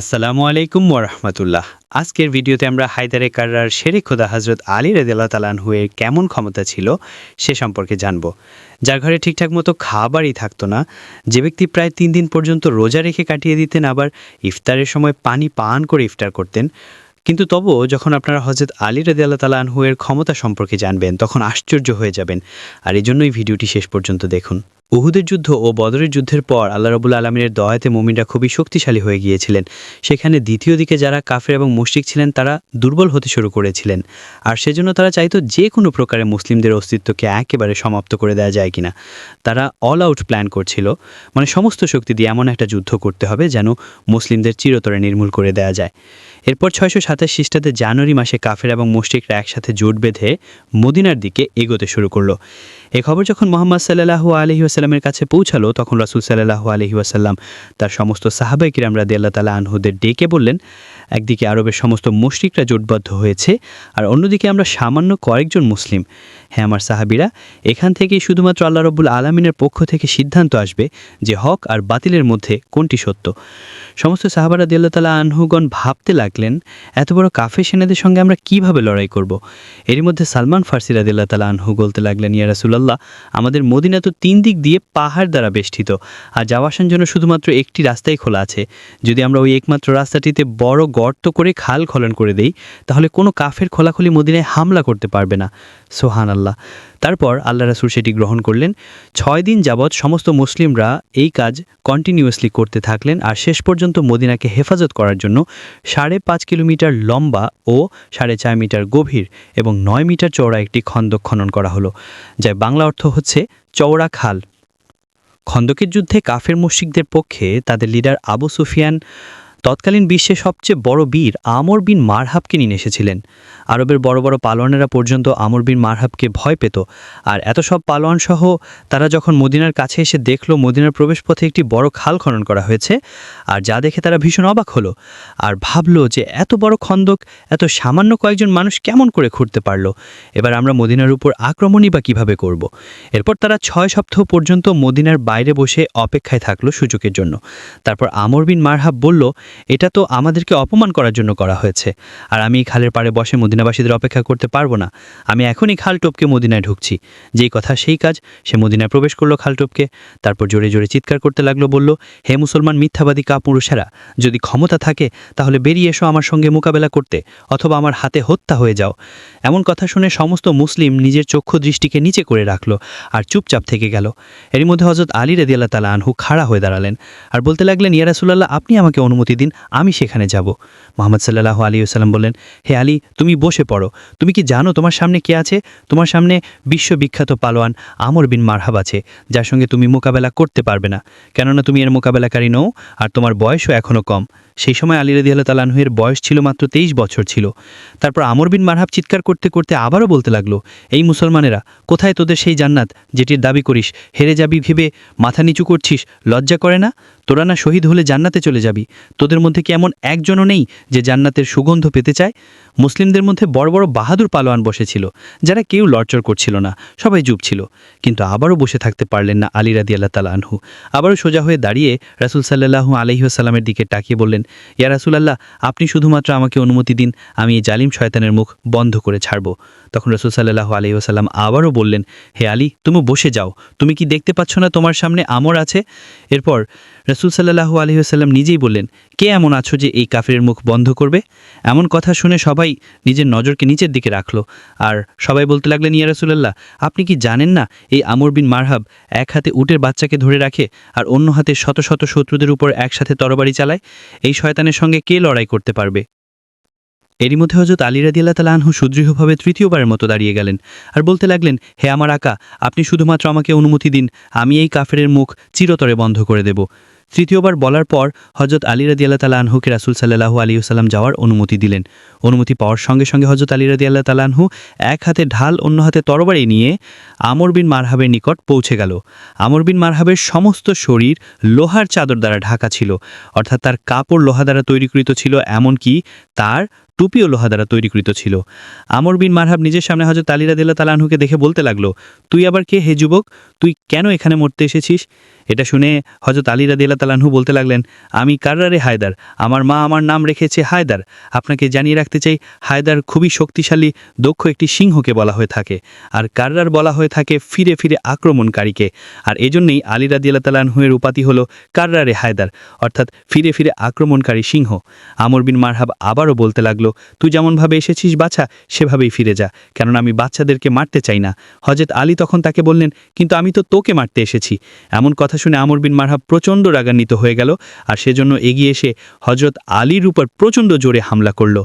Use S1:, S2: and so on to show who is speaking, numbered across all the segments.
S1: আসসালামু আলাইকুম ওরহমতুল্লাহ আজকের ভিডিওতে আমরা হায়দারে কার্রার শেরে খোদা হজরত আলী রেদিল্লা তালানহুয়ের কেমন ক্ষমতা ছিল সে সম্পর্কে জানব। যার ঘরে ঠিকঠাক মতো খাবারই থাকতো না, যে ব্যক্তি প্রায় তিন দিন পর্যন্ত রোজা রেখে কাটিয়ে দিতেন, আবার ইফতারের সময় পানি পান করে ইফতার করতেন। কিন্তু তবুও যখন আপনারা হজরত আলী রেদিয়াল্লাহ তালানহুয়ের ক্ষমতা সম্পর্কে জানবেন, তখন আশ্চর্য হয়ে যাবেন। আর এই জন্যই ভিডিওটি শেষ পর্যন্ত দেখুন। উহুদের যুদ্ধ ও বদরের যুদ্ধের পর আল্লাহ রবুল আলমিনের দয়াতে মুমিনরা খুবই শক্তিশালী হয়ে গিয়েছিলেন। সেখানে দ্বিতীয় দিকে যারা কাফের এবং মুশরিক ছিলেন, তারা দুর্বল হতে শুরু করেছিলেন। আর সেজন্য তারা চাইতো যে কোনো প্রকারে মুসলিমদের অস্তিত্বকে একেবারে সমাপ্ত করে দেওয়া যায় কিনা। তারা অল আউট প্ল্যান করছিল। মানে সমস্ত শক্তি দিয়ে এমন একটা যুদ্ধ করতে হবে যেন মুসলিমদের চিরতরে নির্মূল করে দেওয়া যায়। এরপর ছয়শো সাতাশ খ্রিস্টাব্দে জানুয়ারি মাসে কাফের এবং মুশরিকরা একসাথে জোট বেঁধে মদিনার দিকে এগোতে শুরু করল। এ খবর যখন মোহাম্মদ সাল্লাহু আলহি আসাল্লামের কাছে পৌঁছালো, তখন রাসুল সাল্লাহু আলহি আসাল্লাম তার সমস্ত সাহাবাই কিরাম রাদি আল্লাহ তালা আনহুদের ডেকে বললেন একদিকে আরবের সমস্ত মুশরিকরা জোটবদ্ধ হয়েছে আর অন্যদিকে আমরা সামান্য কয়েকজন মুসলিম। হ্যাঁ আমার সাহাবিরা, এখান থেকেই শুধুমাত্র আল্লাহ রব্বুল আলমিনের পক্ষ থেকে সিদ্ধান্ত আসবে যে হক আর বাতিলের মধ্যে কোনটি সত্য। সমস্ত সাহাবারা দিল্লা তালা আনহুগণ ভাবতে লাগলেন, এত বড় কাফে সেনাদের সঙ্গে আমরা কীভাবে লড়াই করব। এরই মধ্যে সালমান ফার্সি রাদিল্লা তালা আনহু বলতে লাগলেন, ইয়া রাসুলাল্লাহ, আমাদের মদিনা তো তিন দিক দিয়ে পাহাড় দ্বারা বেষ্টিত, আর যাওয়া আসার জন্য শুধুমাত্র একটি রাস্তাই খোলা আছে। যদি আমরা ওই একমাত্র রাস্তাটিতে বড় গর্ত করে খাল খনন করে দেই, তাহলে কোনো কাফের খোলাখুলি মদিনায় হামলা করতে পারবে না। সোহান আল্লাহ তারপর আল্লাহ রাসুল সেটি গ্রহণ করলেন। ছয় দিন যাবৎ সমস্ত মুসলিমরা এই কাজ কন্টিনিউয়াসলি করতে থাকলেন আর শেষ পর্যন্ত মদিনাকে হেফাজত করার জন্য সাড়ে পাঁচ কিলোমিটার লম্বা ও সাড়ে চার মিটার গভীর এবং নয় মিটার চওড়া একটি খন্দক খনন করা হলো, যার বাংলা অর্থ হচ্ছে চওড়া খাল। খন্দকের যুদ্ধে কাফের মুশরিকদের পক্ষে তাদের লিডার আবু সুফিয়ান তৎকালীন বিশ্বে সবচেয়ে বড় বীর আমর বিন মারহাবকে নিয়ে এসেছিলেন। আরবের বড় বড় পালোয়ানেরা পর্যন্ত আমর বিন মারহাবকে ভয় পেত। আর এত সব পালোয়ান সহ তারা যখন মদিনার কাছে এসে দেখল মদিনার প্রবেশপথে একটি বড় খাল খনন করা হয়েছে, আর যা দেখে তারা ভীষণ অবাক হলো আর ভাবলো যে এত বড় খন্দক, এত সামান্য কয়েকজন মানুষ কেমন করে খুঁড়তে পারল? এবার আমরা মদিনার উপর আক্রমণই বা কীভাবে করব। এরপর তারা ছয় সপ্তাহ পর্যন্ত মদিনার বাইরে বসে অপেক্ষায় থাকল সুযোগের জন্য। তারপর আমর বিন মারহাব বলল এটা তো আমাদেরকে অপমান করার জন্য করা হয়েছে। আর আমি এই খালের পাড়ে বসে মদিনাবাসীদের অপেক্ষা করতে পারব না। আমি এখনই খাল টপকে মদিনায় ঢুকছি। যেই কথা সেই কাজ, সে মদিনায় প্রবেশ করল খাল টোপকে, তারপর জোরে জোরে চিৎকার করতে লাগল, বলল, হে মুসলমান মিথ্যাবাদী কাপুরুষেরা যদি ক্ষমতা থাকে, তাহলে বেরিয়ে এসো আমার সঙ্গে মোকাবেলা করতে, অথবা আমার হাতে হত্যা হয়ে যাও। এমন কথা শুনে সমস্ত মুসলিম নিজের চক্ষু দৃষ্টিকে নিচে করে রাখল আর চুপচাপ থেকে গেল। এরই মধ্যে হজরত আলী রেদিয়াল্লাহ তালা আনহু খাড়া হয়ে দাঁড়ালেন। আর বলতে লাগলেন ইয়ারাসুল্লাহ আপনি আমাকে অনুমতি দিন আমি সেখানে যাব। মোহাম্মদ সাল্লাহ আলী সাল্লাম বললেন, হে আলী, তুমি বসে পড়ো। তুমি কি জানো তোমার সামনে কে আছে? তোমার সামনে বিশ্ববিখ্যাত পালোয়ান আমর বিন মারহাব আছে, যার সঙ্গে তুমি মোকাবেলা করতে পারবে না। কেননা তুমি এর মোকাবেলাকারী নও, আর তোমার বয়সও এখনও কম। সেই সময় আলী রদি আল্লাহ তালাহুয়ের বয়স ছিল মাত্র তেইশ বছর ছিল। তারপর আমর বিন মারহাব চিৎকার করতে করতে আবারও বলতে লাগল, এই মুসলমানেরা, কোথায় তোদের সেই জান্নাত যেটির দাবি করিস? হেরে যাবি ভেবে মাথা নিচু করছিস? লজ্জা করে না? তোরা না শহীদ হলে জান্নাতে চলে যাবি। তোদের মধ্যে কি এমন একজনও নেই যে জান্নাতের সুগন্ধ পেতে চায়? মুসলিমদের মধ্যে বড় বড় বাহাদুর পালোয়ান বসেছিল, যারা কেউ লড়চড় করছিল না, সবাই চুপ ছিল। কিন্তু আবারও বসে থাকতে পারলেন না আলী রাদি আল্লাহ তালা আনহু। আবারও সোজা হয়ে দাঁড়িয়ে রাসুল সাল্লাহু আলহিহাসাল্লামের দিকে তাকিয়ে বললেন, ইয়া রাসুল আল্লাহ আপনি শুধুমাত্র আমাকে অনুমতি দিন, আমি এই জালিম শয়তানের মুখ বন্ধ করে ছাড়ব। তখন রসুল সাল্লাহ আলহিহাসাল্লাম আবারও বললেন, হে আলী, তুমি বসে যাও। তুমি কি দেখতে পাচ্ছ না তোমার সামনে আমর আছে? এরপর রসুল সাল্লাহু আলহিহাসাল্লাম নিজেই বললেন, কে এমন আছো যে এই কাফের মুখ বন্ধ করবে? এমন কথা শুনে সবাই নিজের নজরকে নিচের দিকে রাখল। আর সবাই বলতে লাগলেন, ইয়া রাসুলাল্লাহ, আপনি কি জানেন না এই আমর বিন মারহাব এক হাতে উটের বাচ্চাকে ধরে রাখে আর অন্য হাতে শত শত শত্রুদের উপর একসাথে তরবারি চালায়? এই শয়তানের সঙ্গে কে লড়াই করতে পারবে? এরই মধ্যে হজরত আলী রাদিয়াল্লাহ তালা আনহু সুদৃঢ়ভাবে তৃতীয়বারের মতো দাঁড়িয়ে গেলেন আর বলতে লাগলেন, হে আমার আকা, আপনি শুধুমাত্র আমাকে অনুমতি দিন, আমি এই কাফেরের মুখ চিরতরে বন্ধ করে দেব। তৃতীয়বার বলার পর হজরত আলী রাদি আল্লাহ তালা আনহুকে রাসুল সাল্লাহু আলী সাল্লাম যাওয়ার অনুমতি দিলেন। অনুমতি পাওয়ার সঙ্গে সঙ্গে হজরত আলী রাদি আল্লাহ তালা আনহু এক হাতে ঢাল, অন্য হাতে তরবারি নিয়ে আমর বিন মারহাবের নিকট পৌঁছে গেল। আমর বিন মারহাবের সমস্ত শরীর লোহার চাদর দ্বারা ঢাকা ছিল, অর্থাৎ তার কাপড় লোহা দ্বারা তৈরিকৃত ছিল, এমনকি তার টুপিও লোহা দ্বারা তৈরিকৃত ছিল। আমর বিন মারহাব নিজের সামনে হজরত আলী রাদিল্লা তালাহুকে দেখে বলতে লাগল, তুই আবার কে হে যুবক? তুই কেন এখানে মরতে এসেছিস? এটা শুনে হজরত আলী রাদিয়াল্লাহ তালাহু বলতে লাগলেন, আমি কার্রারে হায়দার? আমার মা আমার নাম রেখেছে হায়দার। আপনাকে জানিয়ে রাখতে চাই, হায়দার খুবই শক্তিশালী, দক্ষ একটি সিংহকে বলা হয়ে থাকে। আর কার্রার বলা হয়ে থাকে ফিরে ফিরে আক্রমণকারীকে। আর এজন্যই আলী রাদিয়াল্লাহ তালাহুয়ের উপাধি হল কার্রারে হায়দার, অর্থাৎ ফিরে ফিরে আক্রমণকারী সিংহ। আমর বিন মারহাব আবারও বলতে লাগল, তুই যেমনভাবে এসেছিস বাছা, সেভাবেই ফিরে যা, কেননা আমি বাচ্চাদেরকে মারতে চাই না। হজরত আলী তখন তাকে বললেন, কিন্তু আমি তো তোকে মারতে এসেছি। এমন কথা শুনে আমর বিন মারহাব প্রচণ্ড রাগান্বিত হয়ে গেল আর সেজন্য এগিয়ে এসে হজরত আলীর উপর প্রচণ্ড জোরে হামলা করল।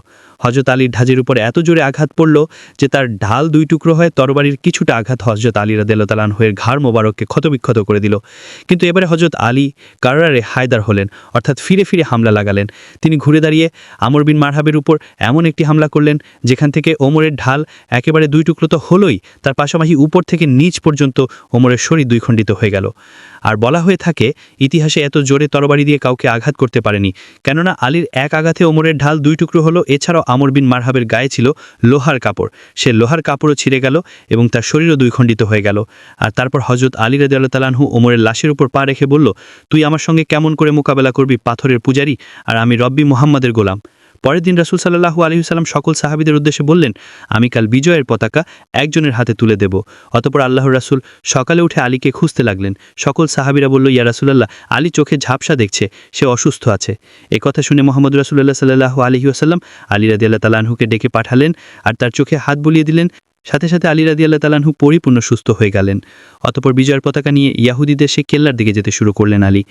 S1: হজরত আলীর ঢাজের উপর এত জোরে আঘাত পড়ল যে তার ঢাল দুই টুকরো হয়ে তরবারির কিছুটা আঘাত হজরত আলী রাদেলান হয়ে ঘাড় মোবারককে ক্ষতবিক্ষত করে দিল। কিন্তু এবারে হজরত আলী কারারে হায়দার হলেন, অর্থাৎ ফিরে ফিরে হামলা লাগালেন। তিনি ঘুরে দাঁড়িয়ে আমর বিন মারহাবের উপর এমন একটি হামলা করলেন, যেখান থেকে ওমরের ঢাল একেবারে দুই টুকরো তো হলোই, তার পাশাপাশি উপর থেকে নিচ পর্যন্ত ওমরের শরীর দুই খণ্ডিত হয়ে গেল। আর বলা হয়ে থাকে, ইতিহাসে এত জোরে তরবারি দিয়ে কাউকে আঘাত করতে পারেনি, কেননা আলীর এক আঘাতে ওমরের ঢাল দুই টুকরো হলো, এছাড়াও আমর বিন মারহাবের গায়ে ছিল লোহার কাপড়। সে লোহার কাপড়ও ছিঁড়ে গেল এবং তার শরীরও দুইখণ্ডিত হয়ে গেল। আর তারপর হজরত আলী রাদিয়াল্লাহু ওমরের লাশের উপর পা রেখে বলল, তুই আমার সঙ্গে কেমন করে মোকাবেলা করবি, পাথরের পূজারি? আর আমি রব্বি মোহাম্মদের গোলাম। পরের দিন রাসুল সাল্লাহু আলহিসাল্লাম সকল সাহাবিদের উদ্দেশ্যে বললেন, আমি কাল বিজয়ের পতাকা একজনের হাতে তুলে দেব। অতপর আল্লাহর রাসুল সকালে উঠে আলীকে খুঁজতে লাগলেন। সকল সাহাবিরা বলল, ইয়া রাসুলাল্লাহ, আলী চোখে ঝাপসা দেখছে, সে অসুস্থ আছে। এ কথা শুনে মোহাম্মদ রাসুল্লাহ সাল্লাহু আলহিউসাল্লাম আলী রাদিয়াল্লাহ তালাহুকে ডেকে পাঠালেন আর তার চোখে হাত বুলিয়ে দিলেন। সাথে সাথে আলী রাদি আল্লাহ তালাহু পরিপূর্ণ সুস্থ হয়ে গেলেন। অতপর বিজয়ের পতাকা নিয়ে ইয়াহুদিদের সে কেল্লার দিকে যেতে শুরু করলেন আলী।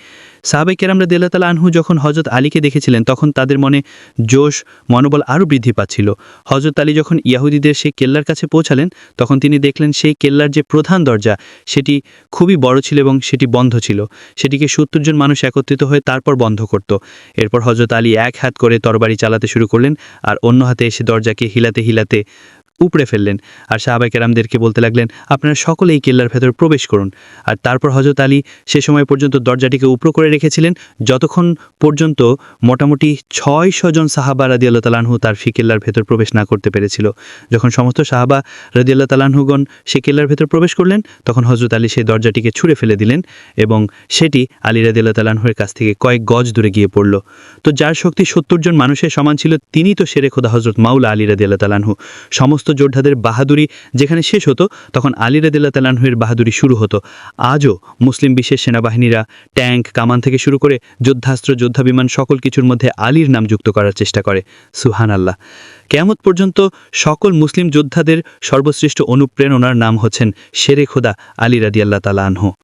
S1: সাহাবে কেরাম রাদি তালা আনহু যখন হজরত আলীকে দেখেছিলেন, তখন তাদের মনে জোশ, মনোবল আরও বৃদ্ধি পাচ্ছিল। হজরত আলী যখন ইয়াহুদিদের সেই কেল্লার কাছে পৌঁছালেন, তখন তিনি দেখলেন সেই কেল্লার যে প্রধান দরজা, সেটি খুবই বড় ছিল এবং সেটি বন্ধ ছিল। সেটিকে সত্তর জন মানুষ একত্রিত হয়ে তারপর বন্ধ করত। এরপর হজরত আলী এক হাত করে তরবারি চালাতে শুরু করলেন আর অন্য হাতে এসে দরজাকে হিলাতে হিলাতে উপড়ে ফেললেন। আর সাহাবাই কেরামদেরকে বলতে লাগলেন, আপনারা সকলে এই কেল্লার ভেতর প্রবেশ করুন। আর তারপর হজরত আলী সে সময় পর্যন্ত দরজাটিকে উপড়ো করে রেখেছিলেন, যতক্ষণ পর্যন্ত মোটামুটি ছয় জন সাহাবা রাদি আল্লাহ তালাহু তার ফি কেল্লার ভেতর প্রবেশ না করতে পেরেছিল। যখন সমস্ত সাহাবা রাদি আল্লাহ তালাহুগণ সে কেল্লার ভেতর প্রবেশ করলেন, তখন হজরত আলী সেই দরজাটিকে ছুঁড়ে ফেলে দিলেন এবং সেটি আলী রাদি আল্লাহ তালাহুয়ের কাছ থেকে কয়েক গজ দূরে গিয়ে পড়ল। তো যার শক্তি সত্তর জন মানুষের সমান ছিল তিনি তো সেরে খোদা হজরত মাউলা আলী রাদি আল্লাহ তালাহু সমস্ত যোদ্ধাদের বাহাদুরি যেখানে শেষ হতো, তখন আলী রাদিল্লা তালানহুয়ের বাহাদুরি শুরু হতো। আজও মুসলিম বিশ্বের সেনাবাহিনীরা ট্যাঙ্ক, কামান থেকে শুরু করে যোদ্ধাস্ত্র যোদ্ধা বিমান সকল কিছুর মধ্যে আলীর নাম যুক্ত করার চেষ্টা করে। সুহান আল্লাহ কেয়ামত পর্যন্ত সকল মুসলিম যোদ্ধাদের সর্বশ্রেষ্ঠ অনুপ্রেরণার নাম হচ্ছেন শেরে খোদা আলী রাদিয়াল্লাহ তালা